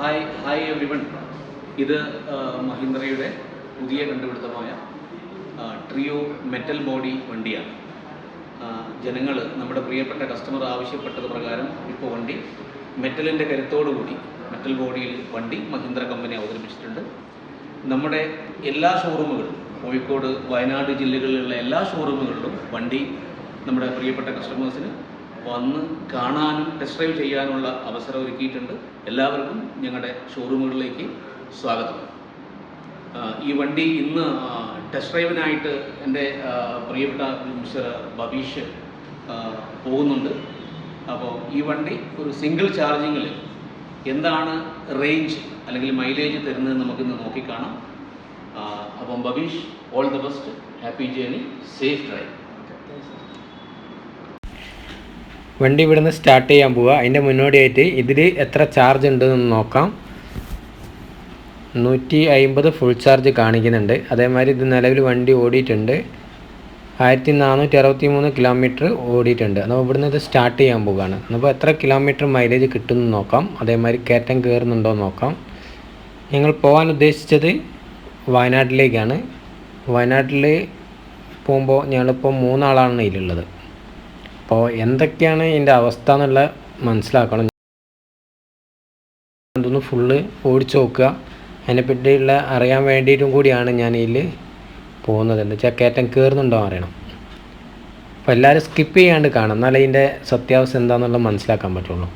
Hi hi everyone ഇത് മഹീന്ദ്രയുടെ പുതിയ കണ്ടുപിടുത്തമായ trio metal body വണ്ടിയാണ്. ജനങ്ങൾ നമ്മുടെ പ്രിയപ്പെട്ട കസ്റ്റമർ ആവശ്യപ്പെട്ടത് പ്രകാരം ഇപ്പോൾ വണ്ടി മെറ്റലിന്റെ കരുത്തോടുകൂടി മെറ്റൽ ബോഡിയിൽ വണ്ടി മഹീന്ദ്ര കമ്പനി അവതരിപ്പിച്ചിട്ടുണ്ട്. നമ്മുടെ എല്ലാ ഷോറൂമുകളും കോഴിക്കോട് വയനാട് ജില്ലകളിലുള്ള എല്ലാ ഷോറൂമുകളിലും വണ്ടി നമ്മുടെ പ്രിയപ്പെട്ട കസ്റ്റമേഴ്സിന് വന്ന് കാണാനും ടെസ്റ്റ് ഡ്രൈവ് ചെയ്യാനുള്ള അവസരം ഒരുക്കിയിട്ടുണ്ട്. എല്ലാവർക്കും ഞങ്ങളുടെ ഷോറൂമുകളിലേക്ക് സ്വാഗതം. ഈ വണ്ടി ഇന്ന് ടെസ്റ്റ് ഡ്രൈവിനായിട്ട് എന്റെ പ്രിയപ്പെട്ട മിസ്റ്റർ ബബീഷ് പോകുന്നുണ്ട്. അപ്പോൾ ഈ വണ്ടി ഒരു സിംഗിൾ ചാർജിങ്ങിൽ എന്താണ് റേഞ്ച് അല്ലെങ്കിൽ മൈലേജ് തരുന്നത് നമുക്കിന്ന് നോക്കിക്കാണാം. അപ്പം Babeesh all the best happy journey safe drive വണ്ടി ഇവിടുന്ന് സ്റ്റാർട്ട് ചെയ്യാൻ പോവുക അതിന്റെ മുന്നോടിയായിട്ട് ഇതിൽ എത്ര ചാർജ് ഉണ്ടെന്ന് നോക്കാം. നൂറ്റി അമ്പത് ഫുൾ ചാർജ് കാണിക്കുന്നുണ്ട്. അതേമാതിരി ഇത് നിലവിൽ വണ്ടി ഓടിയിട്ടുണ്ട്. ആയിരത്തി നാനൂറ്റി അറുപത്തി മൂന്ന് കിലോമീറ്റർ ഓടിയിട്ടുണ്ട്. അപ്പോൾ ഇവിടുന്ന് ഇത് സ്റ്റാർട്ട് ചെയ്യാൻ പോവുകയാണ് അപ്പോൾ എത്ര കിലോമീറ്റർ മൈലേജ് കിട്ടുമെന്ന് നോക്കാം. അതേമാതിരി കയറ്റം കയറുന്നുണ്ടോ നോക്കാം. ഞങ്ങൾ പോകാൻ ഉദ്ദേശിച്ചത് വയനാട്ടിലേക്കാണ്. വയനാട്ടിൽ പോകുമ്പോൾ ഞങ്ങളിപ്പോൾ മൂന്നാളാണ് ഇതിലുള്ളത്. അപ്പോൾ എന്തൊക്കെയാണ് ഇതിന്റെ അവസ്ഥ എന്നുള്ള മനസ്സിലാക്കണം. അതൊന്ന് ഫുള്ള് ഓടിച്ചു നോക്കുക. അതിനെപ്പറ്റിയുള്ള അറിയാൻ വേണ്ടിയിട്ടും കൂടിയാണ് ഞാൻ ഇതിൽ പോകുന്നത്. എന്താ വെച്ചാൽ കയറ്റം കയറുന്നുണ്ടോ അറിയണം. അപ്പോൾ എല്ലാവരും സ്കിപ്പ് ചെയ്യാണ്ട് കാണാം എന്നാലേ ഇതിന്റെ സത്യാവസ്ഥ എന്താണെന്നുള്ളത് മനസ്സിലാക്കാൻ പറ്റുള്ളൂ.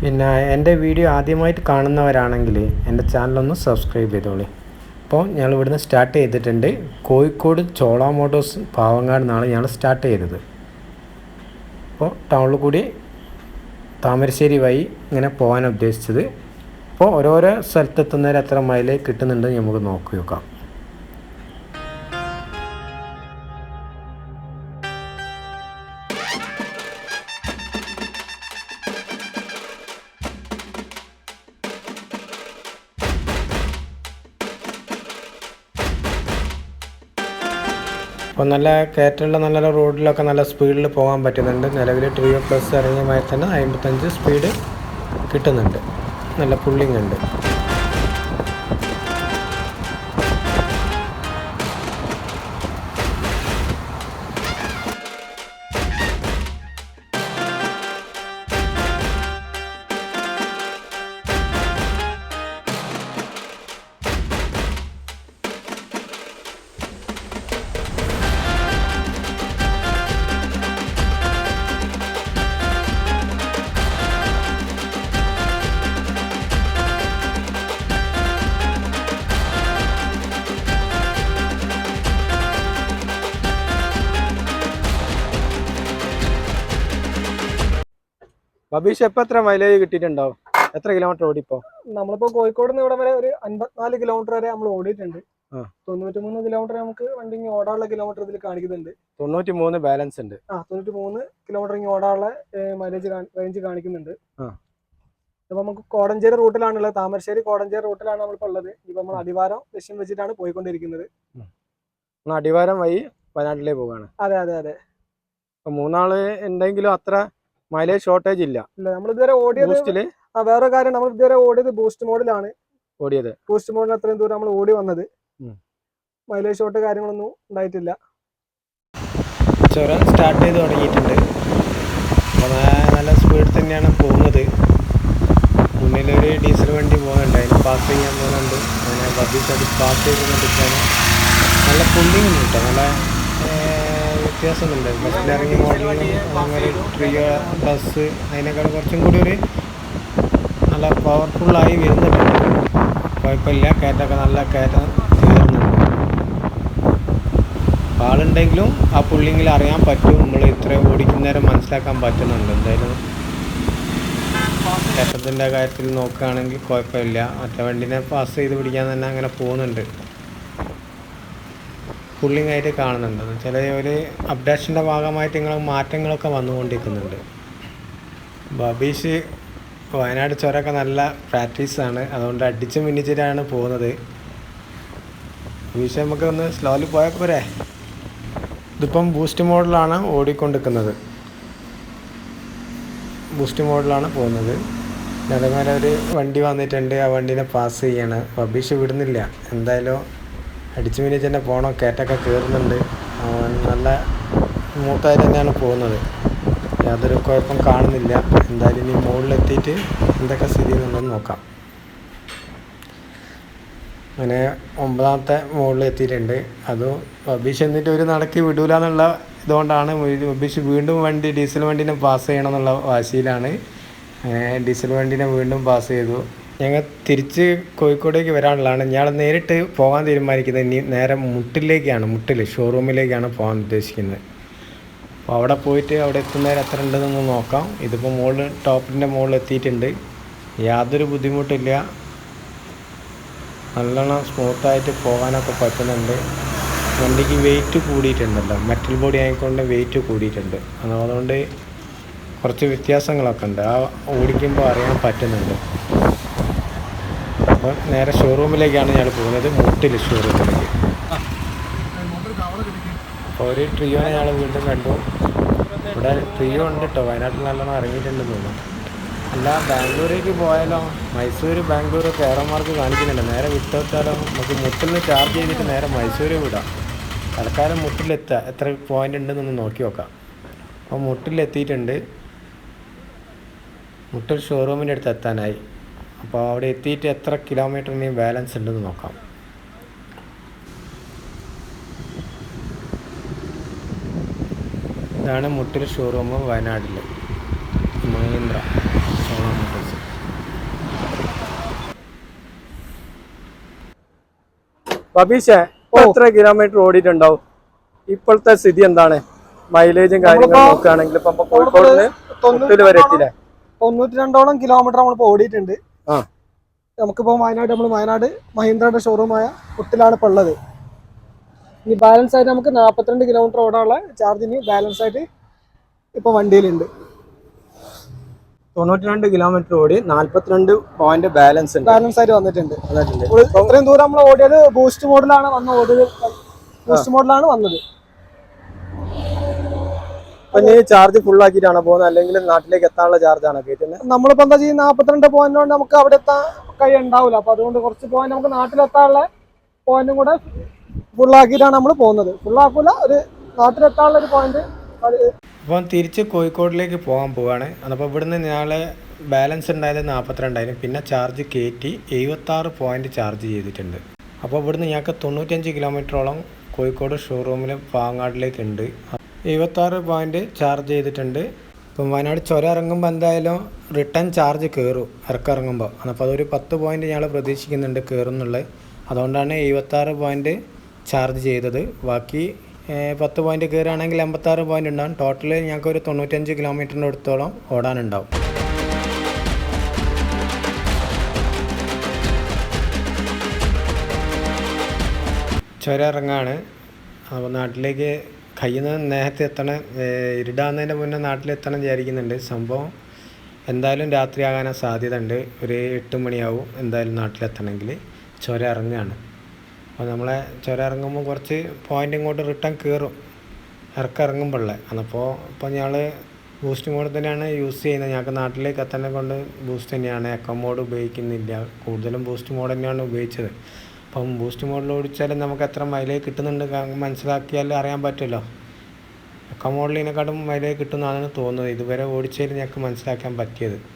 പിന്നെ എന്റെ വീഡിയോ ആദ്യമായിട്ട് കാണുന്നവരാണെങ്കിൽ എന്റെ ചാനലൊന്ന് സബ്സ്ക്രൈബ് ചെയ്തോളി. അപ്പോൾ ഞങ്ങൾ ഇവിടുന്ന് സ്റ്റാർട്ട് ചെയ്തിട്ടുണ്ട്. കോഴിക്കോട് ചോള മോട്ടോഴ്സ് പാവങ്ങാട് നിന്നാണ് ഞങ്ങൾ സ്റ്റാർട്ട് ചെയ്തത്. അപ്പോൾ ടൗണിൽ കൂടി താമരശ്ശേരി വഴി ഇങ്ങനെ പോകാൻ ഉദ്ദേശിച്ചത്. അപ്പോൾ ഓരോരോ സ്ഥലത്തെത്തുന്നവർ എത്ര മൈലേജ് കിട്ടുന്നുണ്ടെന്ന് നമുക്ക് നോക്കി നോക്കാം. അപ്പോൾ നല്ല കയറ്റമുള്ള നല്ല റോഡിലൊക്കെ നല്ല സ്പീഡിൽ പോകാൻ പറ്റുന്നുണ്ട്. നിലവിൽ ട്രിയോ പ്ലസ് ഇറങ്ങിയ മാതിരി തന്നെ അമ്പത്തഞ്ച് സ്പീഡ് കിട്ടുന്നുണ്ട്. നല്ല പുള്ളിങ് ഉണ്ട്. ബബീഷ് എപ്പോൾ എത്ര മൈലേജ് കിട്ടിയിട്ടുണ്ടാവും? എത്ര കിലോമീറ്റർ ഓടിപ്പോ നമ്മളിപ്പോ കോഴിക്കോട് നിന്ന് ഇവിടെ വരെ ഒരു അൻപത്തിനാല് കിലോമീറ്റർ വരെ നമ്മൾ ഓടിയിട്ടുണ്ട്. തൊണ്ണൂറ്റിമൂന്ന് തൊണ്ണൂറ്റി മൂന്ന് കിലോമീറ്റർ നമുക്ക് വണ്ടി ഓടാനുള്ള കിലോമീറ്റർ ഇതിൽ കാണിക്കുന്നുണ്ട്. തൊണ്ണൂറ്റി മൂന്ന് ബാലൻസ് ഉണ്ട്. ആ തൊണ്ണൂറ്റി മൂന്ന് കിലോമീറ്റർ ഇങ്ങനെ ഓടാനുള്ള മൈലേജ് റേഞ്ച് കാണിക്കുന്നുണ്ട്. ഇപ്പൊ നമുക്ക് കോടഞ്ചേരി റൂട്ടിലാണുള്ളത് താമരശ്ശേരി കോടഞ്ചേരി റൂട്ടിലാണ് നമ്മളിപ്പോ ഉള്ളത്. ഇപ്പൊ നമ്മൾ അടിവാരം ലക്ഷ്യം വെച്ചിട്ടാണ് പോയിക്കൊണ്ടിരിക്കുന്നത്. അടിവാരം വഴി വയനാട്ടിലേക്ക് പോവാണ്. അതെ അതെ അതെ. മൂന്നാൾ എന്തെങ്കിലും അത്ര മൈലേജ് ഷോർട്ടേജ് ഇല്ല. നമ്മൾ ഇതുവരെ ഓടിയത് വേറെ കാര്യം നമ്മൾ ഇതുവരെ ഓടിയത് ബൂസ്റ്റ് മോഡിലാണ് ഓടിയത്? ബൂസ്റ്റ് മോഡിൽ അത്രയും ദൂരം നമ്മൾ ഓടി വന്നത്. മൈലേജ് ഷോട്ട് കാര്യങ്ങളൊന്നും ഉണ്ടായിട്ടില്ല. ചുരം സ്റ്റാർട്ട് ചെയ്ത് തുടങ്ങിയിട്ടുണ്ട്. നല്ല സ്പീഡ് തന്നെയാണ് പോകുന്നത്. മുന്നിലൊരു ഡീസൽ വണ്ടി പോകുന്നുണ്ട് അതിന് പാസ് ചെയ്യാൻ പോകുന്നുണ്ട് അങ്ങനെ ബബീസ് പാസ് പാസ് ചെയ്തുകൊണ്ടിരിക്കുകയാണ് നല്ല പുള്ളിങ് ഉണ്ട്. കേട്ടോ നല്ല ഏർ, വ്യത്യാസമൊന്നുണ്ട് ബസ്സിൽ ഇറങ്ങിയ മോഡലിനും അങ്ങനെ ട്രിയോ ബസ് അതിനേക്കാൾ കുറച്ചും കൂടി ഒരു നല്ല പവർഫുള്ളായി വരുന്നുണ്ട്. കുഴപ്പമില്ല. കയറ്റമൊക്കെ നല്ല കയറ്റം തീർന്നുണ്ട് ആളുണ്ടെങ്കിലും ആ പുള്ളിങ്ങിൽ അറിയാൻ പറ്റും. നമ്മൾ ഇത്ര ഓടിക്കുന്നേരം മനസ്സിലാക്കാൻ പറ്റുന്നുണ്ട്. എന്തായാലും കയറ്റത്തിന്റെ കാര്യത്തിൽ നോക്കുകയാണെങ്കിൽ കുഴപ്പമില്ല. മറ്റേ വണ്ടിനെ പാസ് ചെയ്ത് പിടിക്കാൻ തന്നെ അങ്ങനെ പോകുന്നുണ്ട്. പുള്ളിങ് ആയിട്ട് കാണുന്നുണ്ട്. എന്ന് വെച്ചാൽ ഒരു അപ്ഡേഷന്റെ ഭാഗമായിട്ട് ഇങ്ങനെ മാറ്റങ്ങളൊക്കെ വന്നുകൊണ്ടിരിക്കുന്നുണ്ട്. ബബീഷ് വയനാട് ചുരമൊക്കെ നല്ല പ്രാക്ടീസാണ് അതുകൊണ്ട് അടിച്ച് മിന്നിച്ചിട്ടാണ് പോകുന്നത്. ബബീഷ് നമുക്ക് ഒന്ന് സ്ലോലി പോയാൽ പോരെ? ഇതിപ്പം ബൂസ്റ്റ് മോഡലാണ് ഓടിക്കൊണ്ടിരിക്കുന്നത്. ബൂസ്റ്റ് മോഡലാണ് പോകുന്നത്. അതേപോലെ ഒരു വണ്ടി വന്നിട്ടുണ്ട്. ആ വണ്ടീനെ പാസ് ചെയ്യാണ്. ബബീഷ് വിടുന്നില്ല. എന്തായാലും അടിച്ചു മിനിച്ച് തന്നെ പോകണം കയറ്റൊക്കെ കയറുന്നുണ്ട്. നല്ല സ്മൂത്തായി തന്നെയാണ് പോകുന്നത്. യാതൊരു കുഴപ്പം കാണുന്നില്ല. എന്തായാലും ഇനി മുകളിലെത്തിയിട്ട് എന്തൊക്കെ സ്ഥിതി എന്നുണ്ടെന്ന് നോക്കാം. അങ്ങനെ ഒമ്പതാമത്തെ മുകളിൽ എത്തിയിട്ടുണ്ട് അതും ബബീഷ് എന്നിട്ട് ഒരു നടക്കി വിടൂല എന്നുള്ള ഇതുകൊണ്ടാണ് ബബീഷ് വീണ്ടും വണ്ടി ഡീസൽ വണ്ടീനെ പാസ് ചെയ്യണം എന്നുള്ള വാശിയിലാണ്. ഡീസൽ വണ്ടീനെ വീണ്ടും പാസ് ചെയ്തു. ഞങ്ങൾ തിരിച്ച് കോഴിക്കോടേക്ക് വരാനുള്ളതാണ്. ഞാൻ നേരിട്ട് പോകാൻ തീരുമാനിക്കുന്നത് ഇനി നേരെ മുട്ടിലേക്കാണ് മുട്ടിൽ ഷോറൂമിലേക്കാണ് പോകാൻ ഉദ്ദേശിക്കുന്നത്. അപ്പോൾ അവിടെ പോയിട്ട് അവിടെ എത്തുന്നേരം എത്ര ഉണ്ടെന്നൊന്ന് നോക്കാം. ഇതിപ്പോൾ മുകളിൽ ടോപ്പിന്റെ മുകളിൽ എത്തിയിട്ടുണ്ട്. യാതൊരു ബുദ്ധിമുട്ടില്ല. നല്ലോണം സ്മൂത്തായിട്ട് പോകാനൊക്കെ പറ്റുന്നുണ്ട്. വണ്ടിക്ക് വെയിറ്റ് കൂടിയിട്ടുണ്ടല്ലോ. മെറ്റൽ ബോഡി ആയിക്കൊണ്ട് വെയിറ്റ് കൂടിയിട്ടുണ്ട്. അത് അതുകൊണ്ട് കുറച്ച് വ്യത്യാസങ്ങളൊക്കെ ഉണ്ട്. ആ ഓടിക്കുമ്പോൾ അറിയാൻ പറ്റുന്നുണ്ട്. അപ്പോൾ നേരെ ഷോറൂമിലേക്കാണ് ഞാൻ പോകുന്നത് മുട്ടിൽ ഷോറൂമിലേക്ക് അപ്പോൾ ഒരു ട്രിയോനെ ഞങ്ങൾ വീണ്ടും കണ്ടു. ഇവിടെ ട്രിയോ ഉണ്ട് കേട്ടോ വയനാട്ടിൽ നല്ലോണം ഇറങ്ങിയിട്ടുണ്ടെന്ന് തോന്നുന്നു. അല്ല ബാംഗ്ലൂരേക്ക് പോയാലോ മൈസൂർ ബാംഗ്ലൂർ കേരളമാർക്ക് കാണിക്കുന്നില്ല നേരെ വിട്ടുവെച്ചാലോ നമുക്ക് മുട്ടിൽ നിന്ന് ചാർജ് ചെയ്തിട്ട് നേരെ മൈസൂർ വിടാം. തൽക്കാലം മുട്ടിലെത്തുക എത്ര പോയിന്റ് ഉണ്ടെന്നൊന്ന് നോക്കി നോക്കാം. അപ്പോൾ മുട്ടിലെത്തിയിട്ടുണ്ട്. മുട്ടിൽ ഷോറൂമിന്റെ അടുത്ത് എത്താനായി. അപ്പോൾ അവിടെ എത്തിയിട്ട് എത്ര കിലോമീറ്റർ ഇനി ബാലൻസ് ഉണ്ടെന്ന് നോക്കാം. ഇതാണ് മുട്ടിൽ ഷോറൂം വയനാട്ടിൽ മഹീന്ദ്ര മോട്ടോഴ്സ് ബബീഷേ എത്ര കിലോമീറ്റർ ഓടിയിട്ടുണ്ടാവും? ഇപ്പോഴത്തെ സ്ഥിതി എന്താണ്? മൈലേജും കാര്യങ്ങളും നോക്കുകയാണെങ്കിൽ ഇപ്പൊ കോഴിക്കോട് മുട്ടിൽ വരെ എത്തില്ലേ തൊണ്ണൂറ്റി രണ്ടോളം കിലോമീറ്റർ നമ്മളിപ്പോ ഓടിയിട്ടുണ്ട്. നമുക്കിപ്പോ വയനാട് നമ്മൾ വയനാട് മഹീന്ദ്രയുടെ ഷോറൂമായ കുട്ടിലാണ് ഇപ്പോൾ ഉള്ളത്. ഇനി ബാലൻസ് ആയിട്ട് നമുക്ക് നാൽപ്പത്തിരണ്ട് കിലോമീറ്റർ ഓടാനുള്ള ചാർജ് ഇനി ബാലൻസ് ആയിട്ട് ഇപ്പൊ വണ്ടിയിലുണ്ട്. തൊണ്ണൂറ്റി രണ്ട് കിലോമീറ്റർ ഓടി നാല്പത്തിരണ്ട് പോയിന്റ് ബാലൻസ് ബാലൻസ് ആയിട്ട് വന്നിട്ടുണ്ട്. വന്നിട്ടുണ്ട്. ഇത്രയും ദൂരം നമ്മൾ ഓടിയത് ബൂസ്റ്റ് മോഡലാണ് വന്ന ഓടിയത്. ബൂസ്റ്റ് മോഡലാണ് വന്നത്. അപ്പൊ ഇനി ചാർജ് ഫുൾ ആക്കിയിട്ടാണ് പോകുന്നത്? അല്ലെങ്കിൽ നാട്ടിലേക്ക് എത്താനുള്ള ചാർജാണ് ആണ് കയറ്റുന്നത്? നമ്മളിപ്പോ എന്താ ചെയ്യുന്നത്? നാൽപ്പത്തിരണ്ട് പോയിന്റ് കൊണ്ട് നമുക്ക് അവിടെ എത്താൻ കൈ ഉണ്ടാവില്ല. അപ്പൊ അതുകൊണ്ട് കുറച്ച് പോയിന്റ് നമുക്ക് നാട്ടിലെത്താനുള്ള പോയിന്റും കൂടെ ഫുൾ ആക്കിയിട്ടാണ് നമ്മൾ പോകുന്നത്. ഫുൾ ആക്കൂല ഒരു നാട്ടിലെത്താനുള്ള ഒരു പോയിന്റ് അപ്പം തിരിച്ച് കോഴിക്കോടിലേക്ക് പോകാൻ പോവാണ്. അപ്പോൾ ഇവിടുന്ന് ഞങ്ങളെ ബാലൻസ് ഉണ്ടായത് നാൽപ്പത്തിരണ്ടായിരം പിന്നെ ചാർജ് കയറ്റി എഴുപത്താറ് പോയിന്റ് ചാർജ് ചെയ്തിട്ടുണ്ട്. അപ്പോൾ ഇവിടുന്ന് ഞങ്ങൾക്ക് തൊണ്ണൂറ്റഞ്ച് കിലോമീറ്ററോളം കോഴിക്കോട് ഷോറൂമിൽ പാങ്ങാടിലേക്ക് ഉണ്ട് എഴുപത്താറ് പോയിന്റ് ചാർജ് ചെയ്തിട്ടുണ്ട്. ഇപ്പം വയനാട് ചുരം ഇറങ്ങുമ്പോൾ എന്തായാലും റിട്ടേൺ ചാർജ് കയറും ഇറക്കിറങ്ങുമ്പോൾ അപ്പോൾ അതൊരു പത്ത് പോയിന്റ് ഞങ്ങൾ പ്രതീക്ഷിക്കുന്നുണ്ട് കയറുന്നുള്ളത് അതുകൊണ്ടാണ് എഴുപത്താറ് പോയിന്റ് ചാർജ് ചെയ്തത്. ബാക്കി പത്ത് പോയിന്റ് കയറുകയാണെങ്കിൽ എൺപത്താറ് പോയിന്റ് ഉണ്ടാകും ടോട്ടൽ ഞങ്ങൾക്ക് ഒരു തൊണ്ണൂറ്റഞ്ച് കിലോമീറ്ററിന്റെ അടുത്തോളം ഓടാനുണ്ടാവും. ചുരം ഇറങ്ങാണ്. അപ്പോൾ നാട്ടിലേക്ക് കയ്യിൽ നിന്ന് നേരത്തെ എത്തണം ഇരുടാകുന്നതിന്റെ മുന്നേ നാട്ടിലെത്തണം വിചാരിക്കുന്നുണ്ട്. സംഭവം എന്തായാലും രാത്രി ആകാനാണ് സാധ്യത ഉണ്ട് ഒരു എട്ട് മണിയാവും എന്തായാലും നാട്ടിലെത്തണമെങ്കിൽ ചുര ഇറങ്ങുകയാണ് അപ്പോൾ നമ്മളെ ചുര ഇറങ്ങുമ്പോൾ കുറച്ച് പോയിന്റ് ഇങ്ങോട്ട് റിട്ടേൺ കയറും ഇറക്കിറങ്ങുമ്പോഴേ അപ്പോൾ ഇപ്പോൾ ഞങ്ങൾ ബൂസ്റ്റ് മോഡ് തന്നെയാണ് യൂസ് ചെയ്യുന്നത്. ഞങ്ങൾക്ക് നാട്ടിലേക്ക് എത്തണേ കൊണ്ട് ബൂസ്റ്റ് തന്നെയാണ്. എക്കോ മോഡ് ഉപയോഗിക്കുന്നില്ല. കൂടുതലും ബൂസ്റ്റ് മോഡ് തന്നെയാണ് ഉപയോഗിച്ചത്. അപ്പം ബൂസ്റ്റ് മോഡിൽ ഓടിച്ചാലും നമുക്ക് എത്ര മൈലേജ് കിട്ടുന്നുണ്ട് മനസ്സിലാക്കിയാൽ അറിയാൻ പറ്റുമല്ലോ. എക്കോ മോഡലിനെക്കാട്ടും മൈലേജ് കിട്ടുന്നതാണ് തോന്നുന്നത്. ഇതുവരെ ഓടിച്ചതിൽ ഞങ്ങൾക്ക് മനസ്സിലാക്കാൻ പറ്റിയത്.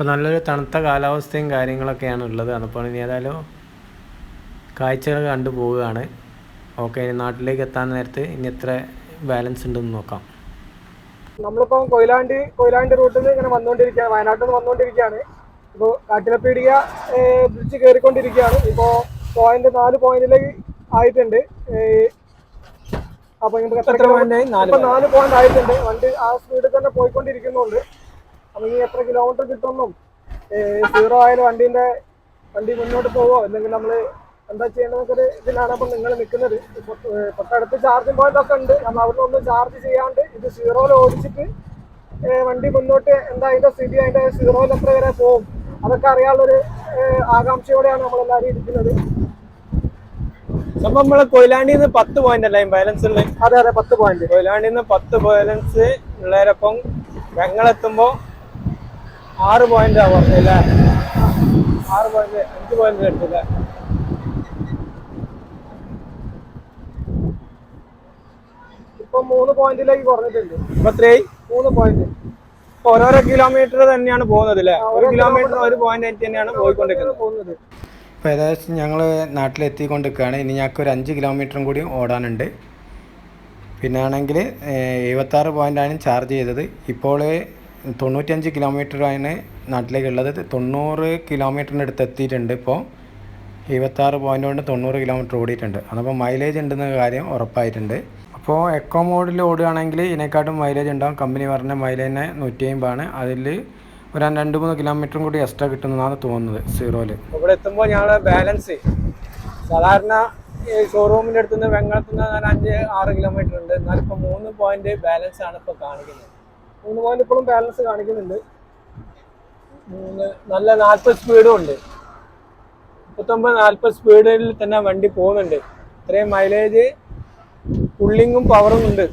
ഇപ്പോൾ നല്ലൊരു തണുത്ത കാലാവസ്ഥയും കാര്യങ്ങളൊക്കെയാണ് ഉള്ളത്. അപ്പോൾ ഇനി ഏതായാലും കാഴ്ചകൾ കണ്ടു പോവുകയാണ്. ഓക്കെ ഇനി നാട്ടിലേക്ക് എത്താൻ നേരത്ത് ഇനി എത്ര ബാലൻസ് ഉണ്ടെന്ന് നോക്കാം. നമ്മളിപ്പം കൊയിലാണ്ടി കൊയിലാണ്ടി റൂട്ടിൽ നിന്ന് ഇങ്ങനെ വന്നുകൊണ്ടിരിക്കുകയാണ് വയനാട്ടിൽ നിന്ന് വന്നുകൊണ്ടിരിക്കുകയാണ് ഇപ്പോൾ കാട്ടിലപ്പീടിക ബ്രിഡ്ജ് കയറിക്കൊണ്ടിരിക്കുകയാണ് ഇപ്പോൾ പോയിന്റ് നാല് പോയിന്റിലേക്ക് ആയിട്ടുണ്ട്. അപ്പോൾ നമുക്ക് എത്ര നാല് പോയിന്റ് ആയിട്ടുണ്ട്. വണ്ടി ആ സ്പീഡിൽ തന്നെ പോയിക്കൊണ്ടിരിക്കുന്നുണ്ട്. ഈ എത്ര കിലോമീറ്റർ കിട്ടുമെന്നും സീറോ ആയാലും വണ്ടീന്റെ വണ്ടി മുന്നോട്ട് പോവോ? അല്ലെങ്കിൽ നമ്മൾ എന്താ ചെയ്യേണ്ടതൊക്കെ ഒരു ഇതിലാണ് അപ്പം നിങ്ങൾ നിൽക്കുന്നത് തൊട്ടടുത്ത് ചാർജിങ് പോയിന്റ് ഒക്കെ ഉണ്ട്. നമ്മൾ അവിടെ ഒന്ന് ചാർജ് ചെയ്യാണ്ട് ഇത് സീറോയിൽ ഓടിച്ചിട്ട് വണ്ടി മുന്നോട്ട് എന്താ അതിന്റെ സ്ഥിതി അതിന്റെ സീറോയിൽ എത്ര വരെ പോകും? അതൊക്കെ അറിയാനുള്ളൊരു ആകാംക്ഷയോടെയാണ് നമ്മളെല്ലാവരും ഇരിക്കുന്നത്. അപ്പൊ നമ്മൾ കൊയിലാണ്ടിൽ നിന്ന് പത്ത് പോയിന്റ് അല്ലേ? ബാലൻസ് ഉള്ളത്? അതെ അതെ പത്ത് പോയിന്റ് കൊയിലാണ്ടിന്ന് നിന്ന് പത്ത് ബാലൻസ് ഉള്ളവരൊപ്പം വെങ്ങളെത്തുമ്പോ ആറ് പോയിന്റ് പറഞ്ഞില്ലേ ആറ് പോയിന്റ് അഞ്ച് പോയിന്റ് എടുത്തില്ല? ഇപ്പൊ മൂന്ന് പോയിന്റിലേക്ക് കുറഞ്ഞിട്ടുണ്ട്. ഇപ്പൊ ത്രീ മൂന്ന് പോയിന്റ് ഇപ്പൊ ഓരോരോ കിലോമീറ്റർ തന്നെയാണ് പോകുന്നത് അല്ലേ ഒരു കിലോമീറ്റർ ഒരു പോയിന്റ് ആയിട്ട് തന്നെയാണ് പോയിക്കൊണ്ടിരിക്കുന്നത്. പോകുന്നത് ഇപ്പോൾ ഏകദേശം ഞങ്ങൾ നാട്ടിലെത്തിക്കൊണ്ടിരിക്കുകയാണ്. ഇനി ഞങ്ങൾക്ക് ഒരു അഞ്ച് കിലോമീറ്ററും കൂടി ഓടാനുണ്ട്. പിന്നെ ആണെങ്കിൽ എഴുപത്താറ് പോയിന്റാണ് ചാർജ് ചെയ്തത്. ഇപ്പോൾ തൊണ്ണൂറ്റഞ്ച് കിലോമീറ്ററാണ് നാട്ടിലേക്കുള്ളത്. തൊണ്ണൂറ് കിലോമീറ്ററിന്റെ അടുത്ത് എത്തിയിട്ടുണ്ട് ഇപ്പോൾ എഴുപത്താറ് പോയിന്റ് കൊണ്ട് തൊണ്ണൂറ് കിലോമീറ്റർ ഓടിയിട്ടുണ്ട്. അതപ്പോൾ മൈലേജ് ഉണ്ടെന്ന കാര്യം ഉറപ്പായിട്ടുണ്ട്. അപ്പോൾ എക്കോ മോഡിൽ ഓടുകയാണെങ്കിൽ ഇതിനെക്കാട്ടും മൈലേജ് ഉണ്ടാകും കമ്പനി പറഞ്ഞ മൈലേജിന് നൂറ്റി അമ്പതാണ് അതിൽ ഒരു രണ്ട് മൂന്ന് കിലോമീറ്ററും കൂടി എക്സ്ട്രാ കിട്ടുന്നതാണ് തോന്നുന്നത് സീറോയിൽ ഇവിടെ എത്തുമ്പോൾ ഞങ്ങളെ ബാലൻസ് സാധാരണ ഈ ഷോറൂമിന്റെ അടുത്തുനിന്ന് വെങ്ങളത്ത് നിന്ന് അഞ്ച് ആറ് കിലോമീറ്റർ ഉണ്ട്. എന്നാലിപ്പോൾ മൂന്ന് പോയിന്റ് ബാലൻസ് ആണ് ഇപ്പോൾ കാണിക്കുന്നത്. മൂന്ന് പോയിന്റ് ഇപ്പോഴും ബാലൻസ് കാണിക്കുന്നുണ്ട്. നല്ല നാൽപ്പത് സ്പീഡും ഉണ്ട്. മുപ്പത്തൊമ്പത് നാൽപ്പത് സ്പീഡിൽ തന്നെ വണ്ടി പോകുന്നുണ്ട്. ഇത്രയും മൈലേജ് പുള്ളിങ്ങും പവറും ഉണ്ട്.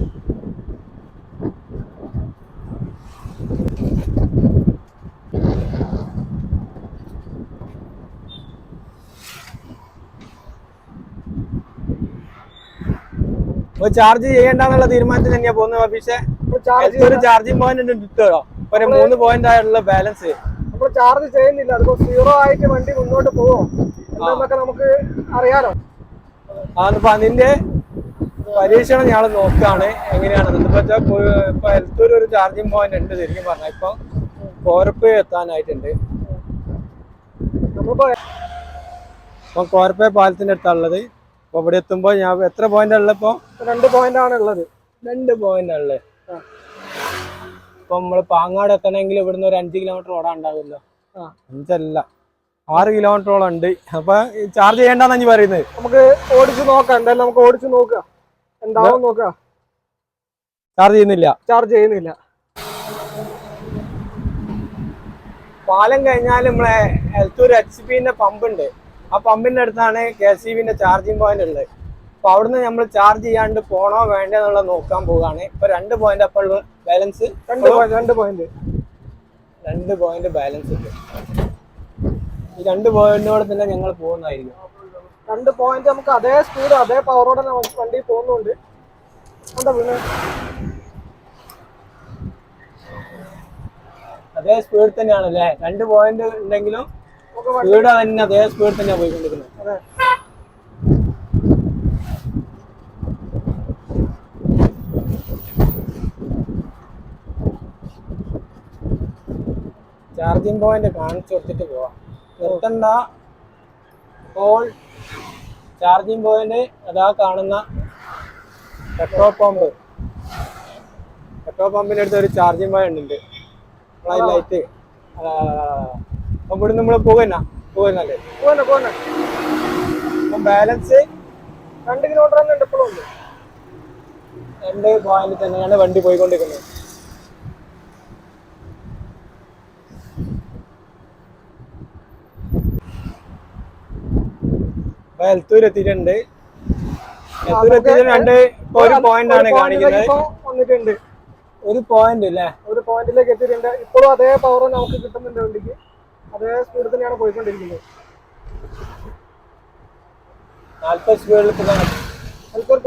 ചാർജ് ചെയ്യണ്ടെന്നുള്ള തീരുമാനത്തിൽ തന്നെയാ പോകുന്നത് ചാർജ് ഒരു ചാർജിങ് പോയിന്റ് ഉണ്ട് ഇട്ടോ ഒരു മൂന്ന് പോയിന്റ് ആയുള്ള ബാലൻസ് നമ്മൾ ചാർജ് ചെയ്യുന്നില്ല. അതിപ്പോ സീറോ ആയിട്ട് വണ്ടി മുന്നോട്ട് പോവോ എന്നൊക്കെ നമുക്ക് അറിയാലോ. അതിപ്പോ അതിന്റെ പരീക്ഷണം ഞങ്ങൾ നോക്കാണ് എങ്ങനെയാണെന്ന് ഇപ്പൊ ഇപ്പൊ എലത്തൂർ ഒരു ചാർജിങ് പോയിന്റ് ഉണ്ട് ശരിക്കും പറഞ്ഞാൽ ഇപ്പൊ കോരപ്പ് എത്താനായിട്ടുണ്ട്. നമ്മളിപ്പോ ഇപ്പൊ കോരപ്പ പാലത്തിന്റെ അടുത്താണുള്ളത്. ഇപ്പൊ ഇവിടെ എത്തുമ്പോ ഞാൻ എത്ര പോയിന്റ് ഉള്ളപ്പോ രണ്ട് പോയിന്റ് ആണ് ഉള്ളത് രണ്ട് പോയിന്റ് ഉള്ളത് ഇപ്പൊ നമ്മൾ പാങ്ങാട് എത്തണമെങ്കിൽ ഇവിടുന്ന് ഒരു അഞ്ച് കിലോമീറ്റർ ഓടാൻ ഉണ്ടാവുമല്ലോ. അഞ്ചല്ല. ആറ് കിലോമീറ്ററോളം ഉണ്ട്. അപ്പൊ ചാർജ് ചെയ്യണ്ടെന്നാ നീ പറയുന്നത്? നമുക്ക് ഓടിച്ചു നോക്കാം. എന്തായാലും നമുക്ക് ഓടിച്ചു നോക്കാം. എന്താവും നോക്കാം. ചാർജ് ചെയ്യുന്നില്ല. ചാർജ് ചെയ്യുന്നില്ല. പാലം കഴിഞ്ഞാൽ നമ്മളെ എൽത്തൂർ എച്ച് പിന്റെ പമ്പ് ഉണ്ട്. ആ പമ്പിന്റെ അടുത്താണ് കെ സി ബിന്റെ ചാർജിങ് പോയിന്റ് ഉള്ളത്. അപ്പൊ അവിടുന്ന് നമ്മൾ ചാർജ് ചെയ്യാണ്ട് പോണോ വേണ്ടോ എന്നുള്ള നോക്കാൻ പോവുകയാണ്. ഇപ്പൊ രണ്ട് പോയിന്റ് അപ്പോൾ ബാലൻസ് രണ്ട് പോയിന്റ് രണ്ട് പോയിന്റ് രണ്ട് പോയിന്റ് ബാലൻസ് ഉണ്ട് ഈ രണ്ട് പോയിന്റിനോട് തന്നെ ഞങ്ങൾ പോകുന്നതായിരിക്കും. രണ്ട് പോയിന്റ് നമുക്ക് അതേ സ്പീഡ് അതേ പവറോടെ നമുക്ക് വണ്ടി പോകുന്നുണ്ട്. എന്താ പിന്നെ? അതേ സ്പീഡ് തന്നെയാണ് അല്ലേ രണ്ട് പോയിന്റ് ഉണ്ടെങ്കിലും സ്പീഡ് തന്നെ അതേ സ്പീഡ് തന്നെയാണ് പോയിക്കൊണ്ടിരിക്കുന്നത്. ചാർജിങ് പോയിന്റ് കാണിച്ചു കൊടുത്തിട്ട് പോവാം. നിർത്തണ്ട. ഇപ്പോൾ ചാർജിങ് പോയിന്റ് അതാ കാണുന്ന പെട്രോൾ പമ്പ്. പെട്രോൾ പമ്പിന്റെ അടുത്ത് ഒരു ചാർജിങ് പോയിന്റ് ഉണ്ട്. ലൈറ്റ് അപ്പം ഇവിടെ നമ്മൾ പോകുന്ന പോകുന്നല്ലേ പോന്നെ പോന്നെ അപ്പം ബാലൻസ് രണ്ട് കിലോമീറ്റർ തന്നെ ഉണ്ട് ഇപ്പോഴും. ഉണ്ട് രണ്ട് പോയിന്റ് തന്നെയാണ് വണ്ടി പോയിക്കൊണ്ടിരിക്കുന്നത്. ഇപ്പൊ എലത്തൂർ എത്തിയിട്ടുണ്ട് എലത്തൂർ എത്തിയിട്ട് രണ്ട് ഇപ്പൊ ഒരു പോയിന്റ് ആണ് കാണിക്കുന്നത്. വന്നിട്ടുണ്ട്. ഒരു പോയിന്റ് അല്ലേ ഒരു പോയിന്റിലേക്ക് എത്തിയിട്ടുണ്ട്. ഇപ്പോഴും അതേ പവർ നമുക്ക് കിട്ടുന്നുണ്ട് വണ്ടിക്ക്. അതേ സ്പീഡിൽ തന്നെയാണ് പോയിക്കൊണ്ടിരിക്കുന്നത്. നാൽപ്പത് സ്പീഡിൽ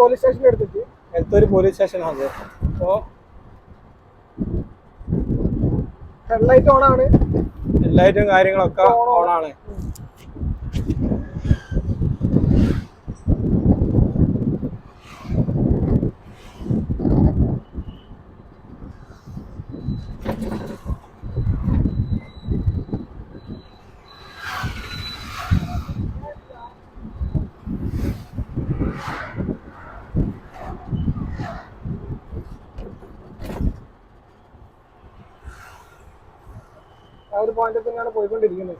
പോലീസ് എടുത്തിട്ട് പോലീസ് സ്റ്റേഷൻ ആണ് അപ്പോ ഹെഡ്ലൈറ്റ് കാര്യങ്ങളൊക്കെ ഓണാണ് ഒരു പോയിന്റിൽ തന്നെയാണ് പോയിക്കൊണ്ടിരിക്കുന്നത്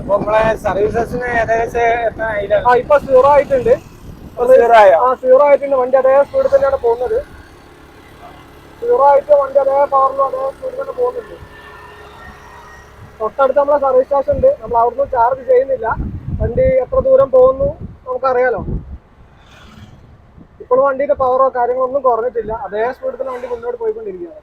അപ്പൊ നമ്മളെ സർവീസസിന് ഏകദേശം ആ ഇപ്പൊ സീറോ ആയിട്ടുണ്ട്? ആ സീറോ ആയിട്ടുണ്ട്. വണ്ടി അതേ സ്പീഡിൽ തന്നെയാണ് പോകുന്നത്. സീറോ ആയിട്ട് വണ്ടി അതേ പവറിലും അതേ സ്പീഡിൽ തന്നെ പോകുന്നുണ്ട്. തൊട്ടടുത്ത് നമ്മളെ സർവീസ് സ്റ്റേഷൻ ഉണ്ട്. നമ്മൾ അവിടുന്ന് ചാർജ് ചെയ്യുന്നില്ല. വണ്ടി എത്ര ദൂരം പോകുന്നു നമുക്കറിയാലോ. ഇപ്പോഴും വണ്ടിയുടെ പവറോ കാര്യങ്ങളോ ഒന്നും കുറഞ്ഞിട്ടില്ല. അതേ സ്പീഡിൽ തന്നെ വണ്ടി മുന്നോട്ട് പോയിക്കൊണ്ടിരിക്കുകയാണ്.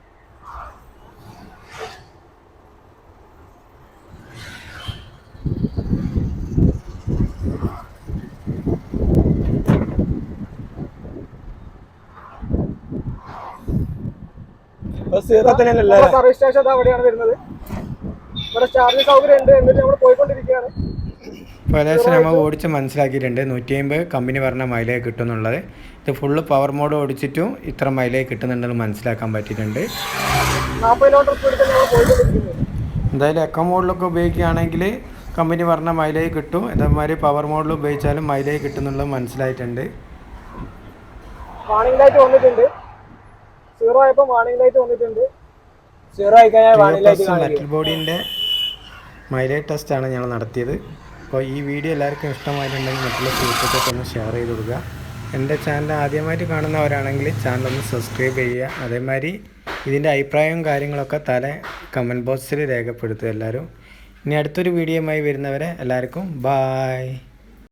സർവീസ് സ്റ്റേഷൻ അവിടെയാണ് വരുന്നത്. ഇവിടെ ചാർജ് സൗകര്യം ഉണ്ട് എന്നിട്ട് നമ്മൾ പോയിക്കൊണ്ടിരിക്കുകയാണ്. അപ്പോൾ ഏകദേശം നമ്മൾ ഓടിച്ച് മനസ്സിലാക്കിയിട്ടുണ്ട്. നൂറ്റി അമ്പത് കമ്പനി പറഞ്ഞ മൈലേജ് കിട്ടുന്നുള്ളത് ഇത് ഫുള്ള് പവർ മോഡ് ഓടിച്ചിട്ടും ഇത്ര മൈലേജ് കിട്ടുന്നുണ്ടെന്ന് മനസ്സിലാക്കാൻ പറ്റിയിട്ടുണ്ട്. എന്തായാലും എക്കോ മോഡിലൊക്കെ ഉപയോഗിക്കുകയാണെങ്കിൽ കമ്പനി പറഞ്ഞ മൈലേജ് കിട്ടും. ഇതേമാതിരി പവർ മോഡിൽ ഉപയോഗിച്ചാലും മൈലേജ് കിട്ടുന്നുള്ളത് മനസ്സിലായിട്ടുണ്ട്. വാണിംഗ് ലൈറ്റ് വന്നിട്ടുണ്ട്. സീറോ ആയപ്പോൾ വാണിംഗ് ലൈറ്റ് വന്നിട്ടുണ്ട്. സീറോ വാണിലായിട്ട് മെറ്റൽ ബോഡീന്റെ മൈലേജ് ടെസ്റ്റാണ് ഞങ്ങൾ നടത്തിയത്. അപ്പോൾ ഈ വീഡിയോ എല്ലാവർക്കും ഇഷ്ടമായിട്ടുണ്ടെങ്കിൽ മറ്റുള്ള സുഹൃത്തുക്കൾക്ക് ഒന്ന് ഷെയർ ചെയ്ത് കൊടുക്കുക. എന്റെ ചാനൽ ആദ്യമായിട്ട് കാണുന്നവരാണെങ്കിൽ ചാനൽ ഒന്ന് സബ്സ്ക്രൈബ് ചെയ്യുക. അതേമാതിരി ഇതിന്റെ അഭിപ്രായവും കാര്യങ്ങളൊക്കെ താഴെ കമന്റ് ബോക്സിൽ രേഖപ്പെടുത്തുക എല്ലാവരും. ഇനി അടുത്തൊരു വീഡിയോയുമായി വരുന്നവരെ എല്ലാവർക്കും ബായ്